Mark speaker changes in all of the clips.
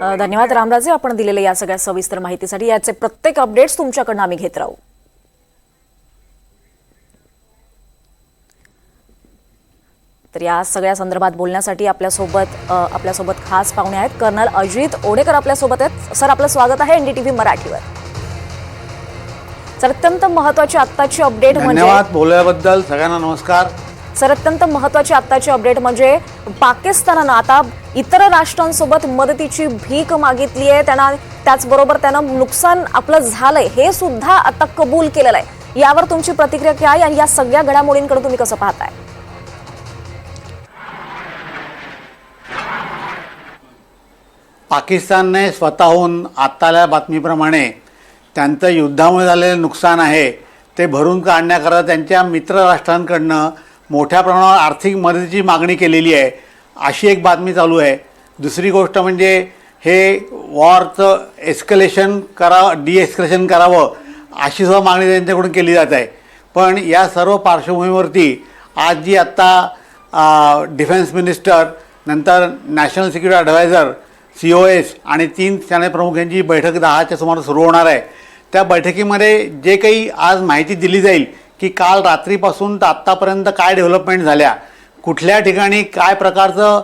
Speaker 1: धन्यवाद रामराजे आपण दिलेल्या या सगळ्या सविस्तर माहितीसाठी. याचे प्रत्येक अपडेट्स तुमच्याकडनं आम्ही घेत राहू. तर या सगळ्या संदर्भात बोलण्यासाठी आपल्यासोबत आपल्यासोबत खास पाहुणे आहेत. कर्नल अजित ओडेकर आपल्यासोबत आहेत. सर आपलं स्वागत आहे एनडीटीव्ही मराठीवर. सर अत्यंत महत्वाची आत्ताची अपडेट म्हणजे
Speaker 2: धन्यवाद बोलल्याबद्दल. सगळ्यांना नमस्कार.
Speaker 1: सर अत्यंत महत्वाची आत्ताची अपडेट म्हणजे पाकिस्तानानं आता इतर राष्ट्रांसोबत मदतीची भीक मागितली आहे. त्यांना त्याचबरोबर त्यानं नुकसान आपलं झालंय हे सुद्धा आता कबूल केलेलं आहे. यावर तुमची प्रतिक्रिया काय आणि या सगळ्या घडामोडींकडे तुम्ही कसं पाहताय?
Speaker 2: पाकिस्तानने स्वतःहून आत्ताल्या बातमीप्रमाणे त्यांचं युद्धामुळे झालेलं नुकसान आहे ते भरून काढण्याकरता त्यांच्या मित्र राष्ट्रांकडनं मोठ्या प्रमाणावर आर्थिक मदतीची मागणी केलेली आहे. अशी एक बातमी चालू आहे. दुसरी गोष्ट म्हणजे हे वॉरचं एस्कलेशन करावं डिएस्कलेशन करावं अशी सुद्धा मागणी त्यांच्याकडून केली जात आहे. पण या सर्व पार्श्वभूमीवरती आज जी आत्ता डिफेन्स मिनिस्टर नंतर national security adviser C O S आणि तीन सेना प्रमुख यांची बैठक दहाच्या सुमारास सुरू होणार आहे. त्या बैठकीमध्ये जे काही आज माहिती दिली जाईल की काल रात्रीपासून तर आत्तापर्यंत काय डेव्हलपमेंट झाल्या? कुठल्या ठिकाणी काय प्रकारचं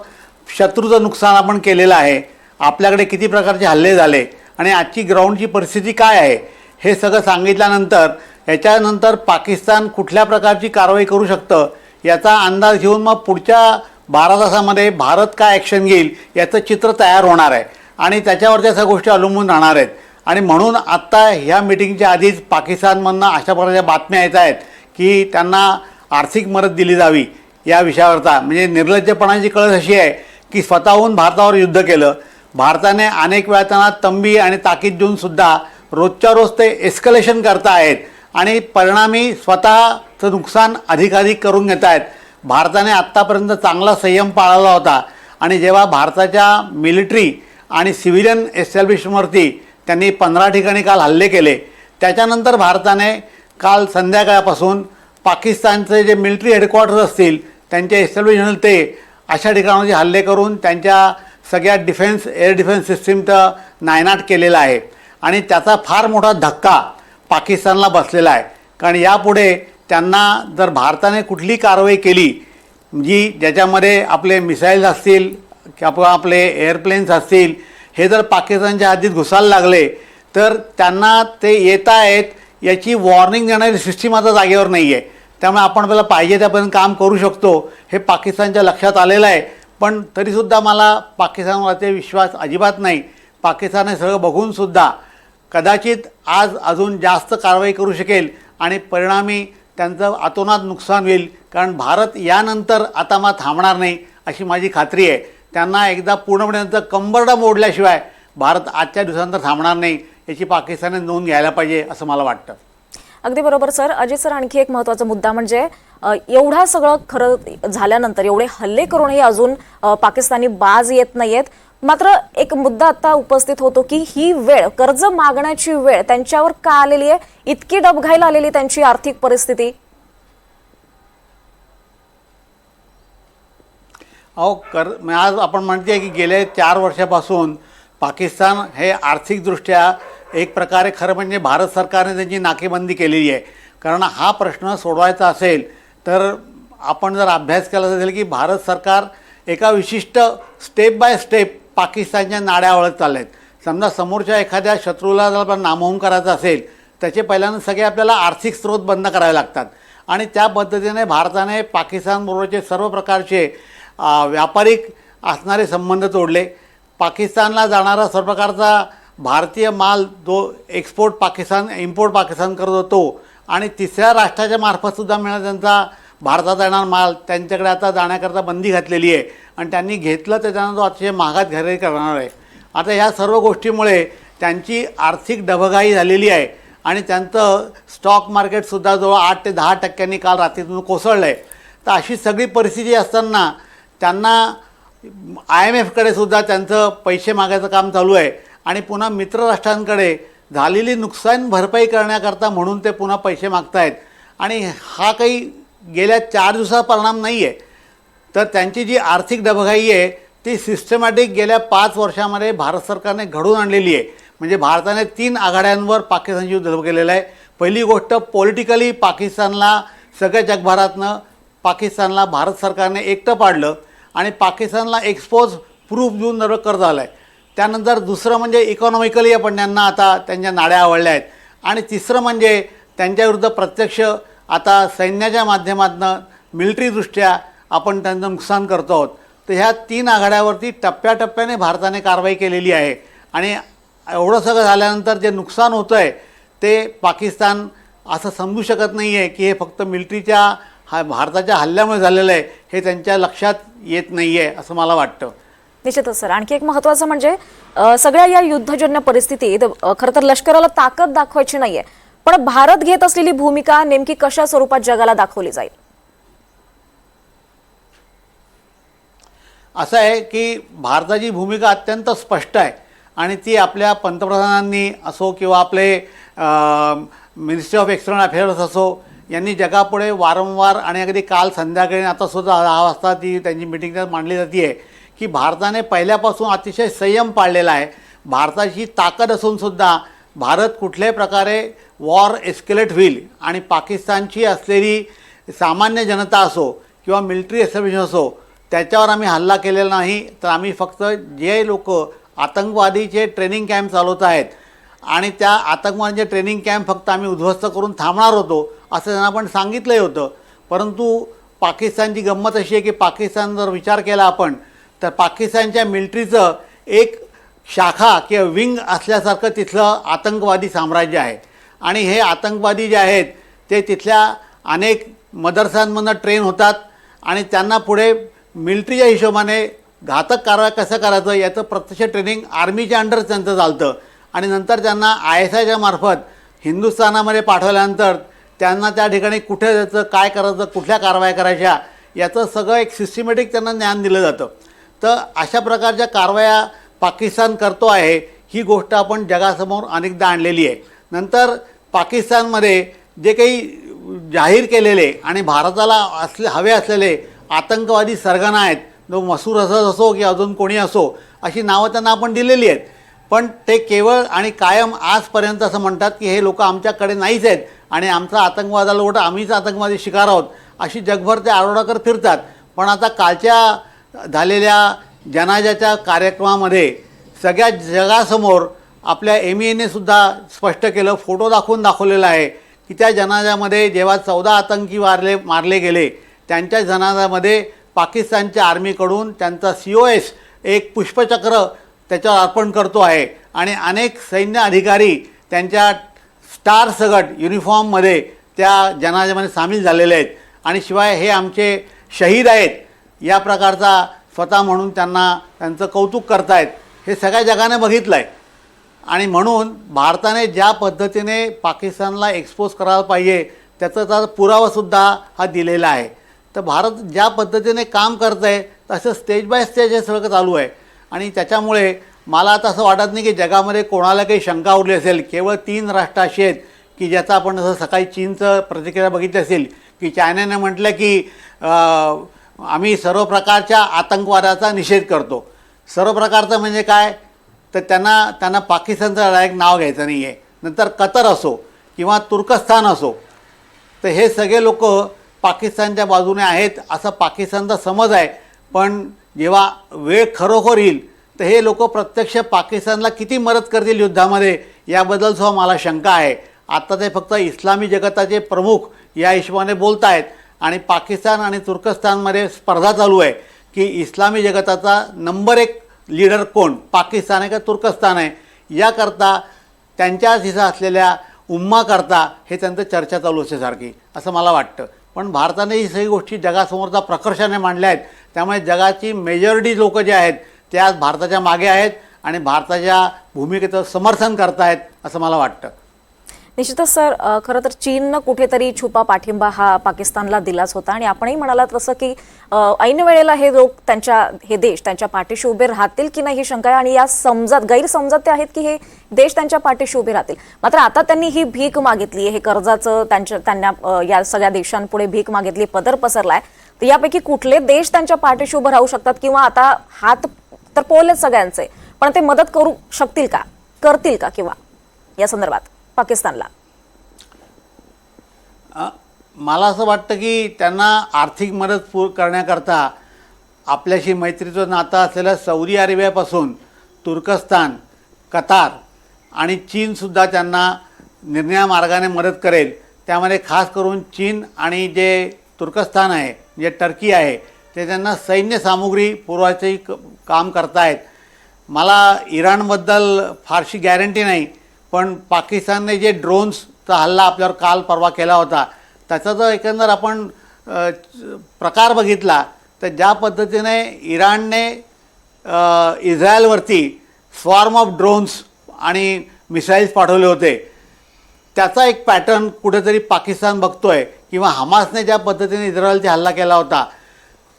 Speaker 2: शत्रूचं नुकसान आपण केलेलं आहे? आपल्याकडे किती प्रकारचे हल्ले झाले? आणि आजची ग्राउंडची परिस्थिती काय आहे? हे सगळं सांगितल्यानंतर याच्यानंतर पाकिस्तान कुठल्या प्रकारची कारवाई करू शकतं? याचा अंदाज घेऊन मग पुढच्या बारा तासामध्ये भारत काय ॲक्शन घेईल? याचं चित्र तयार होणार आहे. आणि त्याच्यावर त्या सगळ्या गोष्टी अवलंबून राहणार आहेत. आणि म्हणून आत्ता ह्या मिटिंगच्या आधीच पाकिस्तानमधनं अशा प्रकारच्या बातम्या येत आहेत की त्यांना आर्थिक मदत दिली जावी या विषयावरचा. म्हणजे निर्लज्जपणाची कळस अशी आहे की स्वतःहून भारतावर युद्ध केलं. भारताने अनेक वेळा त्यांना तंबी आणि ताकीद देऊनसुद्धा रोजच्या रोज ते एस्कलेशन करता आहेत. आणि परिणामी स्वतःचं नुकसान अधिकाधिक करून घेत आहेत. भारताने आत्तापर्यंत चांगला संयम पाळला होता. आणि जेव्हा भारताच्या मिलिटरी आणि सिव्हिलियन एस्टॅब्लिशवरती त्यांनी पंधरा ठिकाणी काल हल्ले केले. त्याच्यानंतर भारताने काल संध्याकाळपासून पाकिस्तानचे जे मिलिटरी हेडक्वार्टर्स असतील त्यांचे एस्टॅब्लिशमेंट ते अशा ठिकाणावरचे हल्ले करून त्यांच्या सगळ्या डिफेन्स एअर डिफेन्स सिस्टीमचं नायनाट केलेलं आहे. आणि त्याचा फार मोठा धक्का पाकिस्तानला बसलेला आहे. कारण यापुढे त्यांना जर भारताने कुठली कारवाई केली जी ज्याच्यामध्ये आपले मिसाईल्स असतील किंवा आपले एअरप्लेन्स असतील हे जर पाकिस्तानच्या हद्दीत घुसायला लागले तर त्यांना ते येत आहेत याची वॉर्निंग देणारी सिस्टीम आता जागेवर नाही आहे त्यामुळे आपण आपल्याला पाहिजे त्यापर्यंत काम करू शकतो हे पाकिस्तानच्या लक्षात आलेलं आहे. पण तरीसुद्धा मला पाकिस्तानवरचे विश्वास अजिबात नाही. पाकिस्तानने सगळं बघूनसुद्धा कदाचित आज अजून जास्त कारवाई करू शकेल आणि परिणामी त्यांचं आतोनात नुकसान होईल कारण भारत यानंतर आता मग थांबणार नाही अशी माझी खात्री आहे. त्यांना एकदा पूर्णपणे त्यांचं कंबरडा मोडल्याशिवाय भारत आजच्या दिवसानंतर थांबणार नाही याची पाकिस्तानने नोंद घ्यायला पाहिजे असं मला वाटतं.
Speaker 1: अगदी बरोबर सर. अजित सर आणखी एक महत्त्वाचा मुद्दा म्हणजे एवढा सगळं खरं झाल्यानंतर एवढे हल्ले करूनही अजून पाकिस्तानी बाज येत नाहीयेत. मात्र एक मुद्दा आता उपस्थित होतो की ही वेळ कर्ज मागण्याची वेळ त्यांच्यावर का आलेली आहे? इतकी डबघाईला आलेली त्यांची आर्थिक परिस्थिती.
Speaker 2: अहो कर आज आपण म्हणते की गेल्या चार वर्षापासून पाकिस्तान हे आर्थिकदृष्ट्या एक प्रकारे खरं म्हणजे भारत सरकारने त्यांची नाकेबंदी केलेली आहे. कारण हा प्रश्न सोडवायचा असेल तर आपण जर अभ्यास केला असेल की भारत सरकार एका विशिष्ट स्टेप बाय स्टेप पाकिस्तानच्या नाड्यावळत चालले चालल्या आहेत समजा समोरच्या एखाद्या शत्रूला जर आपण नामोहून करायचं असेल त्याचे पहिल्यांदा सगळे आपल्याला आर्थिक स्रोत बंद करावे लागतात. आणि त्या पद्धतीने भारताने पाकिस्तानबरोबरचे सर्व प्रकारचे व्यापारिक असणारे संबंध तोडले. पाकिस्तानला जाणारा सर्व प्रकारचा भारतीय माल जो एक्सपोर्ट पाकिस्तान इम्पोर्ट पाकिस्तान करत होतो आणि तिसऱ्या राष्ट्राच्या मार्फतसुद्धा मिळणार त्यांचा भारतात येणार माल त्यांच्याकडे आता जाण्याकरता बंदी घातलेली आहे आणि त्यांनी घेतलं तर त्यांना तो अतिशय महागात खरेदी करणार आहे. आता ह्या सर्व गोष्टीमुळे त्यांची आर्थिक डबघाई झालेली आहे आणि त्यांचं स्टॉक मार्केटसुद्धा जवळ आठ ते दहा टक्क्यांनी काल रात्रीतून कोसळलं आहे तर अशी सगळी परिस्थिती असताना त्यांना आय एम एफकडे सुद्धा त्यांचं पैसे मागायचं काम चालू आहे. आणि पुन्हा मित्रराष्ट्रांकडे झालेली नुकसान भरपाई करण्याकरता म्हणून ते पुन्हा पैसे मागतायत. आणि हा काही गेल्या चार दिवसाचा परिणाम नाही आहे तर त्यांची जी आर्थिक डबघाई आहे ती सिस्टमॅटिक गेल्या पाच वर्षामध्ये भारत सरकारने घडून आणलेली आहे. म्हणजे भारताने तीन आघाड्यांवर पाकिस्तानची युद्ध केलेलं आहे. पहिली गोष्ट पॉलिटिकली पाकिस्तानला सगळ्या जगभरातनं पाकिस्तानला भारत सरकारने एकटं पाडलं. आणि पाकिस्तानला एक्सपोज प्रूफ देऊन नरं कर्ज आलं आहे त्यानंतर दुसरं म्हणजे इकॉनॉमिकली आपण त्यांना आता त्यांच्या नाड्या आवडल्या आहेत. आणि तिसरं म्हणजे त्यांच्याविरुद्ध प्रत्यक्ष आता सैन्याच्या माध्यमातून मिलिटरीदृष्ट्या आपण त्यांचं नुकसान करतो आहोत. तर ह्या तीन आघाड्यावरती टप्प्याटप्प्याने भारताने कारवाई केलेली आहे. आणि एवढं सगळं झाल्यानंतर जे नुकसान होतं आहे ते पाकिस्तान असं समजू शकत नाही आहे की हे फक्त मिलिटरीच्या हा भारताच्या हल्ल्यामुळे झालेलं आहे हे त्यांच्या लक्षात येत नाही आहे असं मला वाटतं.
Speaker 1: निश्चितच सर. आणखी एक महत्वाचं म्हणजे सगळ्या या युद्धजन्य परिस्थितीत खरं तर लष्कराला ताकद दाखवायची नाहीये पण भारत घेत असलेली भूमिका नेमकी कशा स्वरूपात जगाला दाखवली जाईल?
Speaker 2: असं आहे की भारताची भूमिका अत्यंत स्पष्ट आहे आणि ती आपल्या पंतप्रधानांनी असो किंवा आपले मिनिस्ट्री ऑफ एक्सटर्नल अफेअर्स असो यांनी जगापुढे वारंवार आणि अगदी काल संध्याकाळी आता सुद्धा दहा वाजता ती त्यांची मिटिंग त्यात मांडली जाते आहे की भारताने पहिल्यापासून अतिशय संयम पाळलेला आहे. भारताची ताकद असूनसुद्धा भारत कुठल्याही प्रकारे वॉर एस्केलेट होईल आणि पाकिस्तानची असलेली सामान्य जनता असो किंवा मिलिटरी एस्टॅब्लिशमेंट असो त्याच्यावर आम्ही हल्ला केलेला नाही. तर आम्ही फक्त जे लोक आतंकवादीचे ट्रेनिंग कॅम्प चालवत आहेत आणि त्या आतंकवाद्यांचे ट्रेनिंग कॅम्प फक्त आम्ही उद्ध्वस्त करून थांबणार होतो असं त्यांना आपण सांगितलंही होतं. परंतु पाकिस्तानची गंमत अशी आहे की पाकिस्तान जर विचार केला आपण तर पाकिस्तानच्या मिलिटरीचं एक शाखा किंवा विंग असल्यासारखं तिथलं आतंकवादी साम्राज्य आहे. आणि हे आतंकवादी जे आहेत ते तिथल्या अनेक मदरसांमधनं ट्रेन होतात आणि त्यांना पुढे मिलिटरीच्या हिशोबाने घातक कारवाया कसं करायचं याचं प्रत्यक्ष ट्रेनिंग आर्मीच्या अंडर त्यांचं चालतं. आणि नंतर त्यांना आय एस आयच्या मार्फत हिंदुस्थानामध्ये पाठवल्यानंतर त्यांना त्या ठिकाणी कुठे जायचं काय करायचं कुठल्या कारवाया करायच्या याचं सगळं एक सिस्टमॅटिक त्यांना ज्ञान दिलं जातं. तर अशा प्रकारच्या कारवाया पाकिस्तान करतो आहे ही गोष्ट आपण जगासमोर अनेकदा आणलेली आहे. नंतर पाकिस्तानमध्ये जे काही जाहीर केलेले आणि भारताला असले हवे असलेले आतंकवादी सरगना आहेत जो मसूर असद असो की अजून कोणी असो अशी नावं त्यांना आपण दिलेली आहेत. पण ते केवळ आणि कायम आजपर्यंत असं म्हणतात की हे लोक आमच्याकडे नाहीच आहेत आणि आमचा आतंकवादाला उलट आम्हीच आतंकवादी शिकार आहोत अशी जगभर ते आरोडाकर फिरतात. पण आता कालच्या झालेल्या जनाजाच्या कार्यक्रमामध्ये सगळ्या जगासमोर आपल्या एम एने सुद्धा स्पष्ट केलं फोटो दाखवून दाखवलेला आहे की त्या जनाजामध्ये जेव्हा चौदा आतंकी मारले मारले गेले त्यांच्या जनाजामध्ये पाकिस्तानच्या आर्मीकडून त्यांचा सी ओ एस एक पुष्पचक्र त्याच्यावर अर्पण करतो आहे. आणि अनेक सैन्य अधिकारी त्यांच्या स्टार सगट युनिफॉर्ममध्ये त्या जनाजामध्ये सामील झालेले आहेत. आणि शिवाय हे आमचे शहीद आहेत. या प्रकारचा स्वतः म्हणून त्यांना त्यांचं कौतुक करतायत. हे सगळ्या जगाने बघितलं आहे आणि म्हणून भारताने ज्या पद्धतीने पाकिस्तानला एक्सपोज करायला पाहिजे त्याचा त्याचा पुरावासुद्धा हा दिलेला आहे. तर भारत ज्या पद्धतीने काम करत आहे तसं स्टेज बाय स्टेज हे सगळं चालू आहे. आणि त्याच्यामुळे मला आता असं वाटत नाही की जगामध्ये कोणाला काही शंका उरली असेल केवळ तीन राष्ट्र अशी आहेत की ज्याचा आपण जसं सकाळी चीनचं प्रतिक्रिया बघितली असेल की चायनाने म्हटलं की आम्ही सर्व प्रकारच्या आतंकवादाचा निषेध करतो. सर्व प्रकारचं म्हणजे काय? तर त्यांना त्यांना पाकिस्तानचं डायरेक्ट नाव घ्यायचं नाही आहे नंतर कतर असो किंवा तुर्कस्तान असो. तर हे सगळे लोक पाकिस्तानच्या बाजूने आहेत असं पाकिस्तानचा समज आहे. पण जेव्हा वेळ खरोखर येईल तर हे लोक प्रत्यक्ष पाकिस्तानला किती मदत करतील युद्धामध्ये याबद्दल सुद्धा मला शंका आहे. आता ते फक्त इस्लामी जगताचे प्रमुख या हिशोबाने बोलत आहेत आणि पाकिस्तान आणि तुर्कस्तानमध्ये स्पर्धा चालू आहे की इस्लामी जगताचा नंबर एक लीडर कोण? पाकिस्तान आहे का तुर्कस्तान आहे? याकरता त्यांच्या हिसा असलेल्या उम्माकरता हे त्यांचं चर्चा चालू असते सारखी असं मला वाटतं. पण भारताने ही सगळी गोष्टी जगासमोरचा प्रकर्षाने मांडल्या आहेत. त्यामुळे जगाची मेजॉरिटी लोक जे आहेत ते आज भारताच्या मागे आहेत आणि भारताच्या भूमिकेचं समर्थन करतायत असं मला वाटतं.
Speaker 1: निश्चितच सर खरं तर चीननं कुठेतरी छुपा पाठिंबा हा पाकिस्तानला दिलाच होता आणि आपणही म्हणालात तसं की ऐन वेळेला हे लोक त्यांच्या हे देश त्यांच्या पाठीशी उभे राहतील की नाही ही शंका आहे आणि या समजात गैरसमजात ते आहेत की हे देश त्यांच्या पाठीशी उभे राहतील? मात्र आता त्यांनी ही भीक मागितली हे कर्जाचं त्यांच्या त्यांना या सगळ्या देशांपुढे भीक मागितली पदर पसरलाय. तर यापैकी कुठले देश त्यांच्या पाठीशी उभं राहू शकतात किंवा आता हात तर पोलेच सगळ्यांचे पण ते मदत करू शकतील का? करतील का किंवा? या संदर्भात पाकिस्तानला.
Speaker 2: मला असं वाटतं की त्यांना आर्थिक मदत पूर करण्याकरता आपल्याशी मैत्रीचं नातं असलेल्या सौदी अरेबियापासून तुर्कस्तान कतार आणि चीनसुद्धा त्यांना निर्णया मार्गाने मदत करेल. त्यामध्ये खास करून चीन आणि जे तुर्कस्तान आहे जे टर्की आहे ते त्यांना सैन्य सामुग्री पुरवायचंही क काम करतायत. मला इराणबद्दल फारशी गॅरंटी नाही पण पाकिस्तानने जे ड्रोन्सचा हल्ला आपल्यावर काल परवा केला होता त्याचा जर एकंदर आपण प्रकार बघितला तर ज्या पद्धतीने इराणने इस्रायलवरती फॉर्म ऑफ ड्रोन्स आणि मिसाईल्स पाठवले होते त्याचा एक पॅटर्न कुठेतरी पाकिस्तान बघतो आहे किंवा हमासने ज्या पद्धतीने इस्रायलचा हल्ला केला होता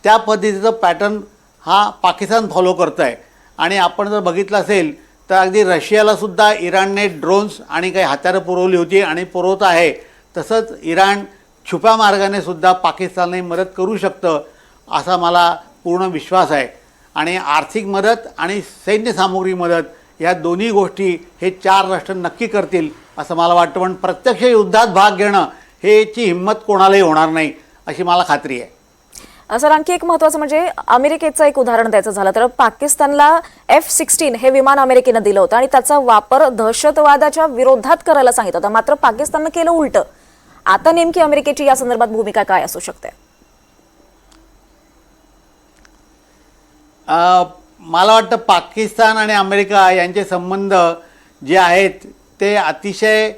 Speaker 2: त्या पद्धतीचा पॅटर्न हा पाकिस्तान फॉलो करतं आहे आणि आपण जर बघितलं असेल तर अगदी रशियालासुद्धा इराणने ड्रोन्स आणि काही हत्यारं पुरवली होती आणि पुरवत आहे. तसंच इराण छुप्या मार्गाने सुद्धा पाकिस्तानने मदत करू शकतं असा मला पूर्ण विश्वास आहे. आणि आर्थिक मदत आणि सैन्य सामुग्री मदत या दोन्ही गोष्टी हे चार राष्ट्र नक्की करतील असं मला वाटतं. पण प्रत्यक्ष युद्धात भाग घेणं हेची हिंमत कोणालाही होणार नाही अशी मला खात्री आहे.
Speaker 1: सर आणखी एक महत्वाचं म्हणजे अमेरिकेचं एक उदाहरण द्यायचं झालं तर पाकिस्तानला एफ सिक्स्टीन हे विमान अमेरिकेनं दिलं होतं आणि त्याचा वापर दहशतवादाच्या विरोधात करायला सांगितलं होतं. मात्र पाकिस्ताननं केलं उलटं. आता नेमकी अमेरिकेची या संदर्भात भूमिका काय असू शकते?
Speaker 2: मला वाटतं पाकिस्तान आणि अमेरिका यांचे संबंध जे आहेत ते अतिशय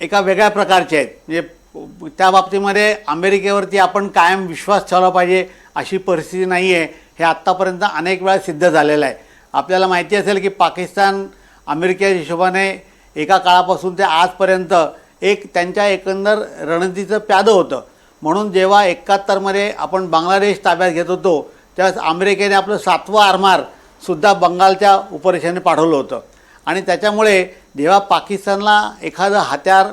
Speaker 2: एका वेगळ्या प्रकारचे आहेत. म्हणजे त्या बाबतीमध्ये अमेरिकेवरती आपण कायम विश्वास ठेवला पाहिजे अशी परिस्थिती नाही आहे हे आत्तापर्यंत अनेक वेळा सिद्ध झालेलं आहे. आपल्याला माहिती असेल की पाकिस्तान अमेरिकेच्या हिशोबाने एका काळापासून ते आजपर्यंत एक त्यांच्या एकंदर रणनीतीचं प्यादं होतं. म्हणून जेव्हा एकाहत्तरमध्ये आपण बांगलादेश ताब्यात घेत होतो त्यावेळेस अमेरिकेने आपलं सातवं आरमारसुद्धा बंगालच्या उपरेषेने पाठवलं होतं. आणि त्याच्यामुळे जेव्हा पाकिस्तानला एखादं हत्यार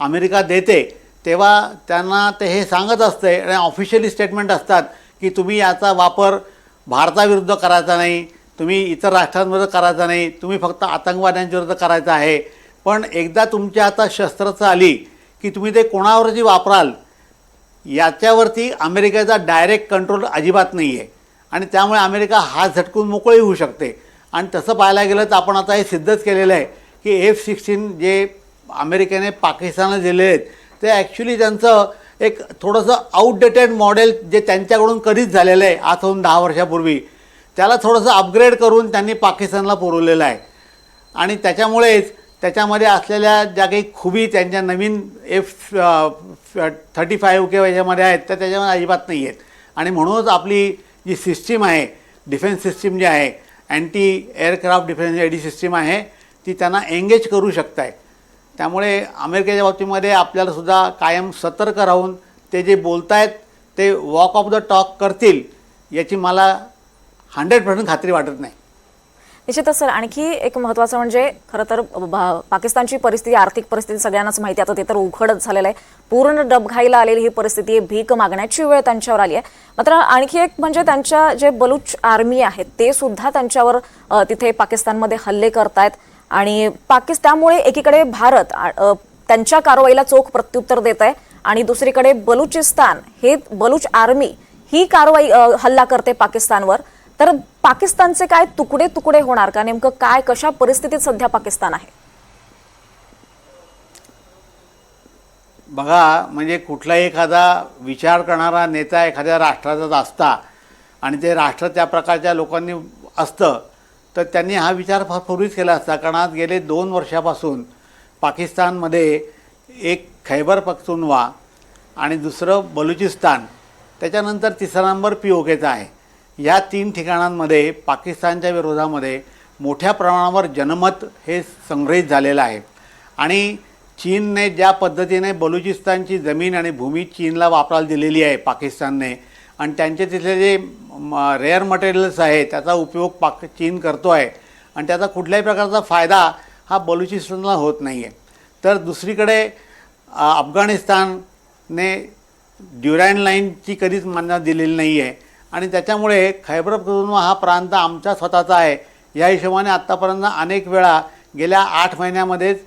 Speaker 2: अमेरिका देते तेव्हा त्यांना ते हे सांगत असते आणि ऑफिशियली स्टेटमेंट असतात की तुम्ही याचा वापर भारताविरुद्ध करायचा नाही तुम्ही इतर राष्ट्रांविरुद्ध करायचा नाही तुम्ही फक्त आतंकवाद्यांविरुद्ध करायचा करायचं आहे. पण एकदा तुमच्या हातात शस्त्रचं आली की तुम्ही ते कोणावरती वापराल याच्यावरती अमेरिकेचा डायरेक्ट कंट्रोल अजिबात नाही आहे आणि त्यामुळे अमेरिका हात झटकून मोकळी होऊ शकते. आणि तसं पाहायला गेलं तर आपण आता हे सिद्धच केलेलं आहे. की एफ सिक्स्टीन जे अमेरिकेने पाकिस्तानला दिले आहेत ते ॲक्च्युली त्यांचं एक थोडंसं आउटडेटेड मॉडेल जे त्यांच्याकडून कधीच झालेलं आहे आज होऊन दहा वर्षापूर्वी त्याला थोडंसं अपग्रेड करून त्यांनी पाकिस्तानला पुरवलेलं आहे. आणि त्याच्यामुळेच त्याच्यामध्ये असलेल्या ज्या काही खुबी त्यांच्या नवीन एफ थर्टी फाईव्ह किंवा याच्यामध्ये आहेत त्या त्याच्यामध्ये अजिबात नाही आहेत. आणि म्हणूनच आपली जी सिस्टीम आहे डिफेन्स सिस्टीम जी आहे anti aircraft defence AD system आहे ती त्यांना एंगेज करू शकत आहे त्यामुळे अमेरिकेच्या बाबतीमध्ये आपल्याला सुद्धा कायम सतर्क राहून ते जे बोलतायत ते वॉक ऑफ द टॉक करतील याची मला हंड्रेड पर्सेंट खात्री वाटत नाही.
Speaker 1: निश्चितच सर. आणखी एक महत्त्वाचं म्हणजे खरं तर भा- पाकिस्तानची परिस्थिती आर्थिक परिस्थिती सगळ्यांनाच माहिती आता ते तर उघडच झालेलं आहे. पूर्ण डबघाईला आलेली ही परिस्थिती आहे. भीक मागण्याची वेळ त्यांच्यावर आली आहे. मात्र आणखी एक म्हणजे त्यांच्या जे बलूच आर्मी आहेत ते सुद्धा त्यांच्यावर तिथे पाकिस्तानमध्ये हल्ले करतायत. आणि पाकिस्तान त्यामुळे एकीकडे भारत त्यांच्या कारवाईला चोख प्रत्युत्तर देत आहे आणि दुसरीकडे बलुचिस्तान हे बलूच आर्मी ही कारवाई हल्ला करते पाकिस्तानवर. तर पाकिस्तानचे काय तुकडे तुकडे होणार का? नेमकं काय कशा परिस्थितीत सध्या पाकिस्तान आहे?
Speaker 2: बघा म्हणजे कुठलाही एखादा विचार करणारा नेता एखाद्या राष्ट्राचाच असता आणि ते राष्ट्र त्या प्रकारच्या लोकांनी असतं तर त्यांनी हा विचार फार पूर्वीच केला असता. कारण आज गेले दोन वर्षापासून पाकिस्तानमध्ये एक खैबर पख्तुनवा आणि दुसरं बलुचिस्तान त्याच्यानंतर तिसरा नंबर पी ओ केचा आहे. या तीन ठिकाणांमध्ये पाकिस्तानच्या विरोधामध्ये मोठ्या प्रमाणावर जनमत हे संग्रहित झालेलं आहे. आणि चीनने ज्या पद्धतीने बलुचिस्तानची जमीन आणि भूमी चीनला वापरायला दिलेली आहे पाकिस्तानने आणि त्यांचे तिथले जे रेअर मटेरियल्स आहे त्याचा उपयोग पाक चीन करतो आहे आणि त्याचा कुठल्याही प्रकारचा फायदा हा बलुचिस्तानला होत नाही आहे तर दुसरीकडे अफगाणिस्तानने ड्युराईन लाईनची कधीच मान्यता दिलेली नाही आहे आणि त्याच्यामुळे खैबर पख्तूनख्वा हा प्रांत आमचा स्वतःचा आहे. या हिशोबाने आत्तापर्यंत अनेक वेळा गेल्या आठ महिन्यामध्येच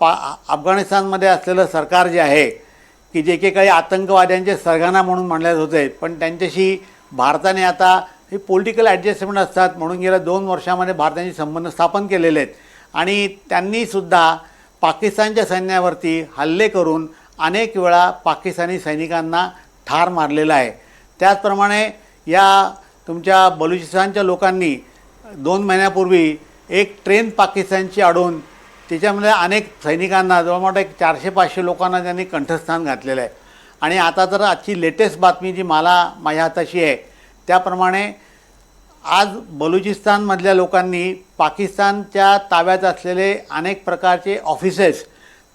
Speaker 2: पा अफगाणिस्तानमध्ये असलेलं सरकार जे आहे की जे काही आतंकवाद्यांचे सरगना म्हणून म्हणले होते पण त्यांच्याशी भारताने आता हे पॉलिटिकल ॲडजस्टमेंट असतात म्हणून गेल्या दोन वर्षामध्ये भारताने संबंध स्थापन केलेले आहेत. आणि त्यांनीसुद्धा पाकिस्तानच्या सैन्यावरती हल्ले करून अनेक वेळा पाकिस्तानी सैनिकांना ठार मारलेला आहे. त्याचप्रमाणे या तुमच्या बलुचिस्तानच्या लोकांनी दोन महिन्यापूर्वी एक ट्रेन पाकिस्तानची अडवून त्याच्यामध्ये अनेक सैनिकांना जवळजवळ एक चारशे पाचशे लोकांना त्यांनी कंठस्थान घातलेलं आहे. आणि आता तर आजची लेटेस्ट बातमी जी मला माझ्या हाताशी आहे त्याप्रमाणे आज बलुचिस्तानमधल्या लोकांनी पाकिस्तानच्या ताब्यात असलेले अनेक प्रकारचे ऑफिसेस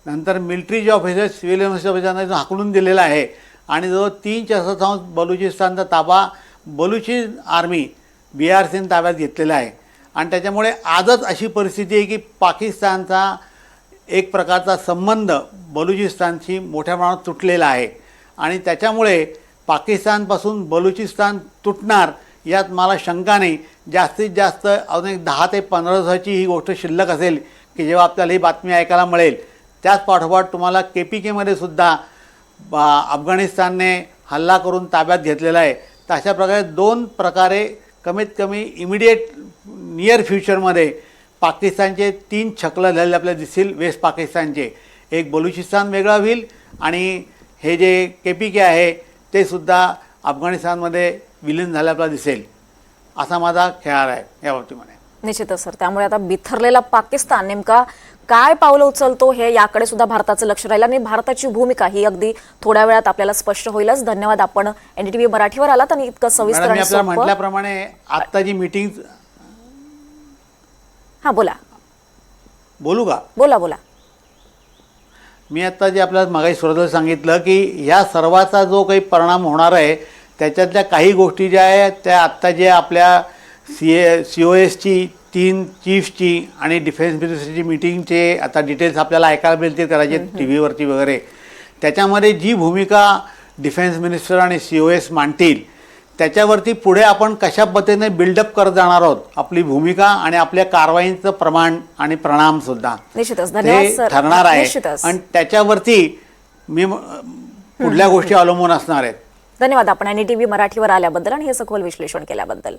Speaker 2: नंतर मिलिटरीचे ऑफिसेस सिव्हिल ऑफिसरांना हाकलून दिलेला आहे. आणि जवळ तीन चतुर्थांश बलुचिस्तानचा ताबा बलुची आर्मी बी आर सीने ताब्यात घेतलेला आहे. आणि त्याच्यामुळे आजच अशी परिस्थिती आहे की पाकिस्तानचा एक प्रकारचा संबंध बलुचिस्तानशी मोठ्या प्रमाणात तुटलेला आहे. आणि त्याच्यामुळे पाकिस्तानपासून बलुचिस्तान तुटणार यात मला शंका नाही. जास्तीत जास्त अजून एक दहा ते पंधरा दिवसाची ही गोष्ट शिल्लक असेल की जेव्हा आपल्याला ही बातमी ऐकायला मिळेल. त्याच पाठोपाठ तुम्हाला के पी केमध्ये सुद्धा बा- अफगाणिस्तानने हल्ला करून ताब्यात घेतलेला आहे. तर अशा प्रकारे दोन प्रकारे कमीत कमी इमिडिएट नियर फ्युचरमध्ये पाकिस्तानचे तीन छकलं झालेले आपल्याला दिसतील वेस्ट पाकिस्तानचे. एक बलुचिस्तान वेगळा होईल आणि हे जे के पी के आहे ते सुद्धा अफगाणिस्तानमध्ये विलीन झाले आपल्याला दिसेल. असा माझा खेळाडू आहे या बाबतीमध्ये
Speaker 1: निश्चितच सर. त्यामुळे आता बिथरलेला पाकिस्तान नेमका काय पावलं उचलतो हे याकडे सुद्धा भारताचं लक्ष राहील आणि भारताची भूमिका ही अगदी थोड्या वेळात आपल्याला स्पष्ट होईलच. धन्यवाद. आपण एनडीटीव्ही मराठीवर आलात आणि इतकं सविस्तर
Speaker 2: म्हटल्याप्रमाणे आत्ता जी मीटिंग
Speaker 1: हा बोला.
Speaker 2: बोलू का?
Speaker 1: बोला बोला.
Speaker 2: मी आत्ता जे आपल्याला मागाई सुरुवातीला सांगितलं की ह्या सर्वाचा जो काही परिणाम होणार आहे त्याच्यातल्या काही गोष्टी ज्या आहेत त्या आत्ता जे आपल्या सी ए सी ओ एसची तीन चीफ्सची आणि डिफेन्स मिनिस्टरची मीटिंगचे आता डिटेल्स आपल्याला ऐकायला मिळतील कदाचित टी व्हीवरती वगैरे. त्याच्यामध्ये जी भूमिका डिफेन्स मिनिस्टर आणि सी ओ एस मांडतील त्याच्यावरती पुढे आपण कशा पद्धतीने बिल्डअप करत जाणार आहोत आपली भूमिका आणि आपल्या कारवाईंचं प्रमाण आणि परिणामसुद्धा
Speaker 1: निश्चितच. धन्यवाद
Speaker 2: ते
Speaker 1: सर.
Speaker 2: ठरणार आहे. आणि त्याच्यावरती मी पुढल्या गोष्टी अवलंबून असणार आहेत.
Speaker 1: धन्यवाद. आपण एनडीटीव्ही मराठीवर आल्याबद्दल आणि हे सखोल विश्लेषण केल्याबद्दल.